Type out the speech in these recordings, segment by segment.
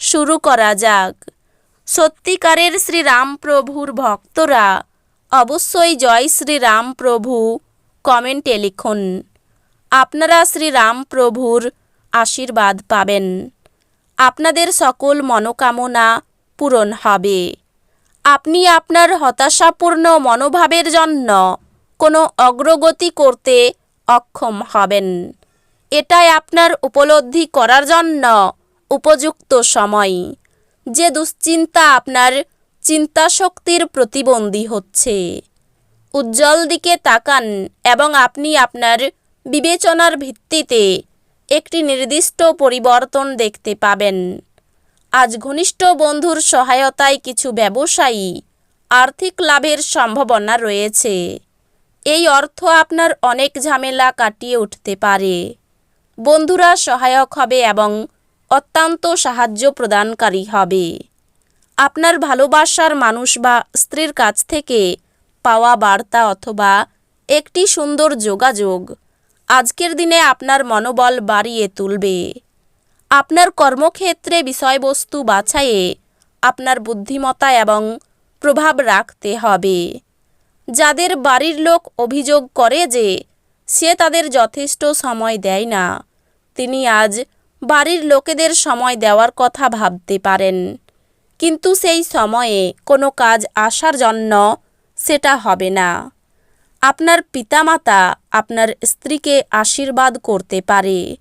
শুরু করা যাক। সত্যিকারের শ্রীরামপ্রভুর ভক্তরা অবশ্যই জয় শ্রীরামপ্রভু কমেন্টে লিখুন। আপনারা শ্রীরামপ্রভুর আশীর্বাদ পাবেন। আপনাদের সকল মনোকামনা পূরণ হবে। আপনি আপনার হতাশাপূর্ণ মনোভাবের জন্য কোনো অগ্রগতি করতে অক্ষম হবেন। এটাই আপনার উপলব্ধি করার জন্য উপযুক্ত সময়। যে দুশ্চিন্তা আপনার চিন্তাশক্তির প্রতিবন্ধী হচ্ছে। উজ্জ্বল দিকে তাকান এবং আপনি আপনার বিবেচনার ভিত্তিতে একটি নির্দিষ্ট পরিবর্তন দেখতে পাবেন। আজ ঘনিষ্ঠ বন্ধুর সহায়তায় কিছু ব্যবসায়ী আর্থিক লাভের সম্ভাবনা রয়েছে। এই অর্থ আপনার অনেক ঝামেলা কাটিয়ে উঠতে পারে। বন্ধুরা সহায়ক হবে এবং অত্যন্ত সাহায্য প্রদানকারী হবে। আপনার ভালোবাসার মানুষ বা স্ত্রীর কাছ থেকে পাওয়া বার্তা অথবা একটি সুন্দর যোগাযোগ আজকের দিনে আপনার মনোবল বাড়িয়ে তুলবে। আপনার কর্মক্ষেত্রে বিষয়বস্তু বাছাইয়ে আপনার বুদ্ধিমত্তা এবং প্রভাব রাখতে হবে। যাদের বাড়ির লোক অভিযোগ করে যে সে তাদের যথেষ্ট সময় দেয় না, তিনি আজ বাড়ির লোকেদের সময় দেওয়ার কথা ভাবতে পারেন। কিন্তু সেই সময়ে কোনো কাজ আসার জন্য সেটা হবে না। আপনার পিতামাতা আপনার স্ত্রীকে আশীর্বাদ করতে পারে।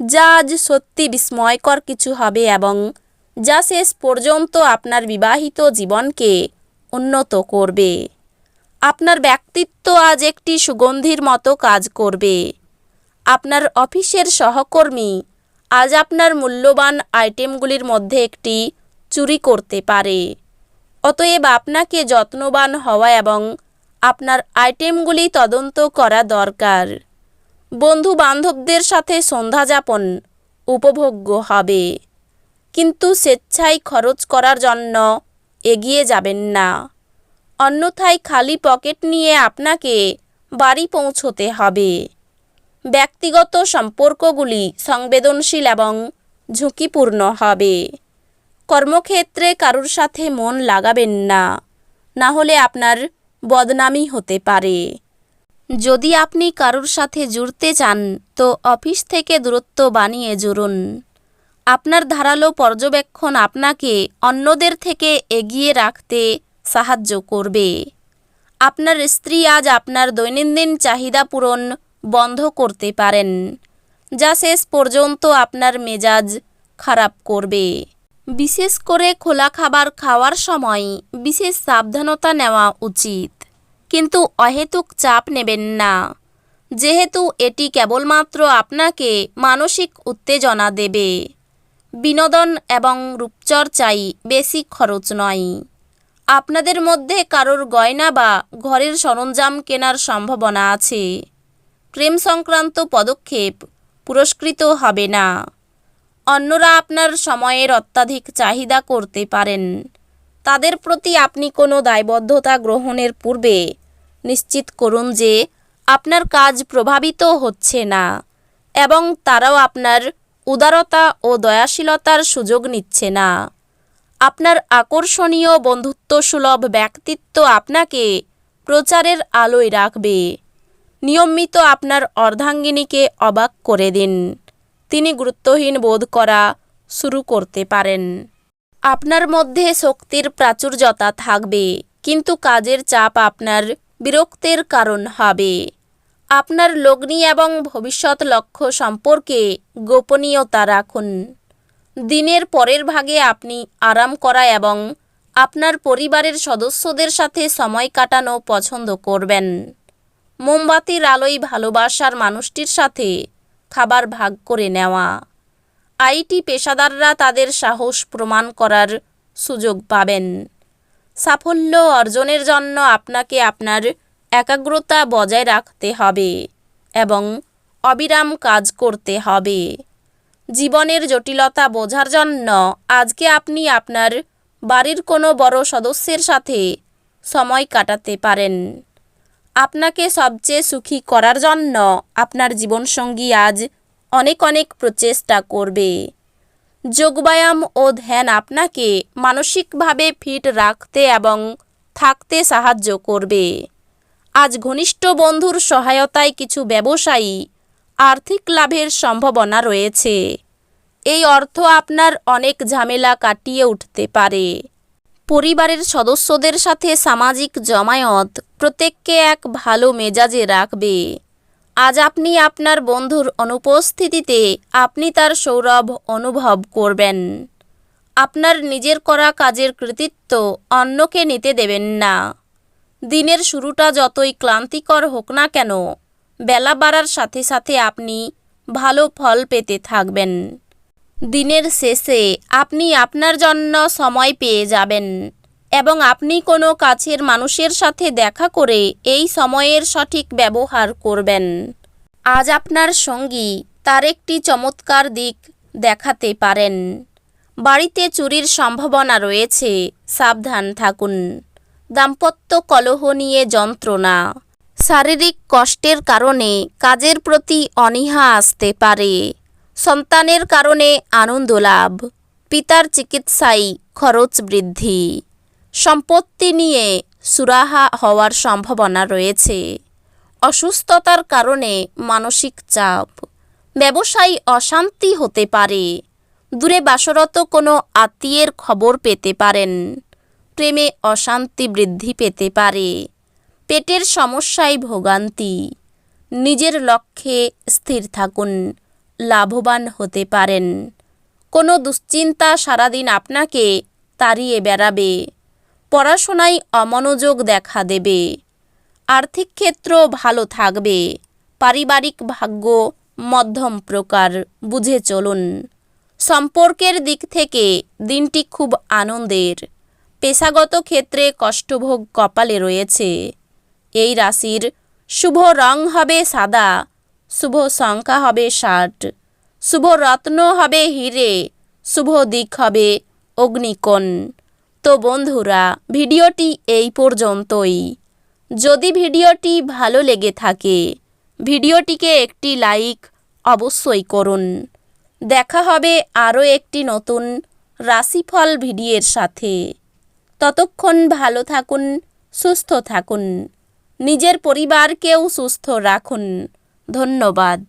যা আজ সত্যি বিস্ময়কর কিছু হবে এবং যা শেষ পর্যন্ত আপনার বিবাহিত জীবনকে উন্নত করবে। আপনার ব্যক্তিত্ব আজ একটি সুগন্ধির মতো কাজ করবে। আপনার অফিসের সহকর্মী আজ আপনার মূল্যবান আইটেমগুলির মধ্যে একটি চুরি করতে পারে। অতএব আপনাকে যত্নবান হওয়া এবং আপনার আইটেমগুলি তদন্ত করা দরকার। বন্ধু বান্ধবদের সাথে সন্ধ্যাযাপন উপভোগ্য হবে। কিন্তু স্বেচ্ছায় খরচ করার জন্য এগিয়ে যাবেন না। অন্যথায় খালি পকেট নিয়ে আপনাকে বাড়ি পৌঁছতে হবে। ব্যক্তিগত সম্পর্কগুলি সংবেদনশীল এবং ঝুঁকিপূর্ণ হবে। কর্মক্ষেত্রে কারুর সাথে মন লাগাবেন না না হলে আপনার বদনামি হতে পারে। যদি আপনি কারুর সাথে জুড়তে চান, তো অফিস থেকে দূরত্ব বানিয়ে জুড়ুন। আপনার ধারালো পর্যবেক্ষণ আপনাকে অন্যদের থেকে এগিয়ে রাখতে সাহায্য করবে। আপনার স্ত্রী আজ আপনার দৈনন্দিন চাহিদা পূরণ বন্ধ করতে পারেন, যা শেষ পর্যন্ত আপনার মেজাজ খারাপ করবে। বিশেষ করে খোলা খাবার খাওয়ার সময় বিশেষ সাবধানতা নেওয়া উচিত। কিন্তু অহেতুক চাপ নেবেন না। যেহেতু এটি কেবলমাত্র আপনাকে মানসিক উত্তেজনা দেবে। বিনোদন এবং রূপচর্চাই বেশি খরচ নয়। আপনাদের মধ্যে কারোর গয়না বা ঘরের সরঞ্জাম কেনার সম্ভাবনা আছে। প্রেম সংক্রান্ত পদক্ষেপ পুরস্কৃত হবে না। অন্যরা আপনার সময়ের অত্যাধিক চাহিদা করতে পারেন। তাদের প্রতি আপনি কোনো দায়বদ্ধতা গ্রহণের পূর্বে নিশ্চিত করুন যে আপনার কাজ প্রভাবিত হচ্ছে না এবং তারাও আপনার উদারতা ও দয়াশীলতার সুযোগ নিচ্ছে না। আপনার আকর্ষণীয় বন্ধুত্বসুলভ ব্যক্তিত্ব আপনাকে প্রচারের আলোয় রাখবে। নিয়মিত আপনার অর্ধাঙ্গিনীকে অবাক করে দিন। তিনি গুরুত্বহীন বোধ করা শুরু করতে পারেন। আপনার মধ্যে শক্তির প্রাচুর্যতা থাকবে, কিন্তু কাজের চাপ আপনার বিরক্তের কারণ হবে। আপনার লগ্নি এবং ভবিষ্যৎ লক্ষ্য সম্পর্কে গোপনীয়তা রাখুন। দিনের পরের ভাগে আপনি আরাম করা এবং আপনার পরিবারের সদস্যদের সাথে সময় কাটানো পছন্দ করবেন। মোমবাতির আলোয় ভালোবাসার মানুষটির সাথে খাবার ভাগ করে নেওয়া। আইটি পেশাদাররা তাদের সাহস প্রমাণ করার সুযোগ পাবেন। সাফল্য অর্জনের জন্য আপনাকে আপনার একাগ্রতা বজায় রাখতে হবে এবং অবিরাম কাজ করতে হবে। জীবনের জটিলতা বোঝার জন্য আজকে আপনি আপনার বাড়ির কোনো বড় সদস্যের সাথে সময় কাটাতে পারেন। আপনাকে সবচেয়ে সুখী করার জন্য আপনার জীবনসঙ্গী আজ অনেক অনেক প্রচেষ্টা করবে। যোগব্যায়াম ও ধ্যান আপনাকে মানসিকভাবে ফিট রাখতে এবং থাকতে সাহায্য করবে। আজ ঘনিষ্ঠ বন্ধুর সহায়তায় কিছু ব্যবসায়ী আর্থিক লাভের সম্ভাবনা রয়েছে। এই অর্থ আপনার অনেক ঝামেলা কাটিয়ে উঠতে পারে। পরিবারের সদস্যদের সাথে সামাজিক জমায়েত। প্রত্যেককে এক ভালো মেজাজে রাখবে। আজ আপনি আপনার বন্ধুর অনুপস্থিতিতে আপনি তার সৌরভ অনুভব করবেন। আপনার নিজের করা কাজের কৃতিত্ব অন্যকে নিতে দেবেন না। দিনের শুরুটা যতই ক্লান্তিকর হোক না কেন, বেলা বাড়ার সাথে সাথে আপনি ভালো ফল পেতে থাকবেন। দিনের শেষে আপনি আপনার জন্য সময় পেয়ে যাবেন এবং আপনি কোনো কাছের মানুষের সাথে দেখা করে এই সময়ের সঠিক ব্যবহার করবেন। আজ আপনার সঙ্গী তার একটি চমৎকার দিক দেখাতে পারেন। বাড়িতে চুরির সম্ভাবনা রয়েছে, সাবধান থাকুন। দাম্পত্য কলহ নিয়ে যন্ত্রণা। শারীরিক কষ্টের কারণে কাজের প্রতি অনীহা আসতে পারে। সন্তানের কারণে আনন্দ লাভ, পিতার চিকিৎসায় খরচ বৃদ্ধি। সম্পত্তি নিয়ে সুরাহা হওয়ার সম্ভাবনা রয়েছে। অসুস্থতার কারণে মানসিক চাপ, ব্যবসায়ী অশান্তি হতে পারে। দূরে বাসরত কোনো আত্মীয়ের খবর পেতে পারেন, প্রেমে অশান্তি বৃদ্ধি পেতে পারে। পেটের সমস্যায় ভোগান্তি, নিজের লক্ষ্যে স্থির থাকুন। লাভবান হতে পারেন। কোনো দুশ্চিন্তা সারাদিন আপনাকে তাড়িয়ে বেড়াবে। পড়াশোনায় অমনোযোগ দেখা দেবে। আর্থিক ক্ষেত্র ভালো থাকবে। পারিবারিক ভাগ্য মধ্যম প্রকার, বুঝে চলুন। সম্পর্কের দিক থেকে দিনটি খুব আনন্দের। পেশাগত ক্ষেত্রে কষ্টভোগ কপালে রয়েছে। এই রাশির শুভ রং হবে সাদা। শুভ সংখ্যা হবে ষাট। শুভ রত্ন হবে হিরে। শুভ দিক হবে অগ্নিকোণ। তো বন্ধুরা, ভিডিওটি এই পর্যন্তই। যদি ভিডিওটি ভালো লেগে থাকে, ভিডিওটিকে একটি লাইক অবশ্যই করুন। দেখা হবে আরও একটি নতুন রাশিফল ভিডিওর সাথে। ততক্ষণ ভালো থাকুন, সুস্থ থাকুন। নিজের পরিবারকেও সুস্থ রাখুন। ধন্যবাদ।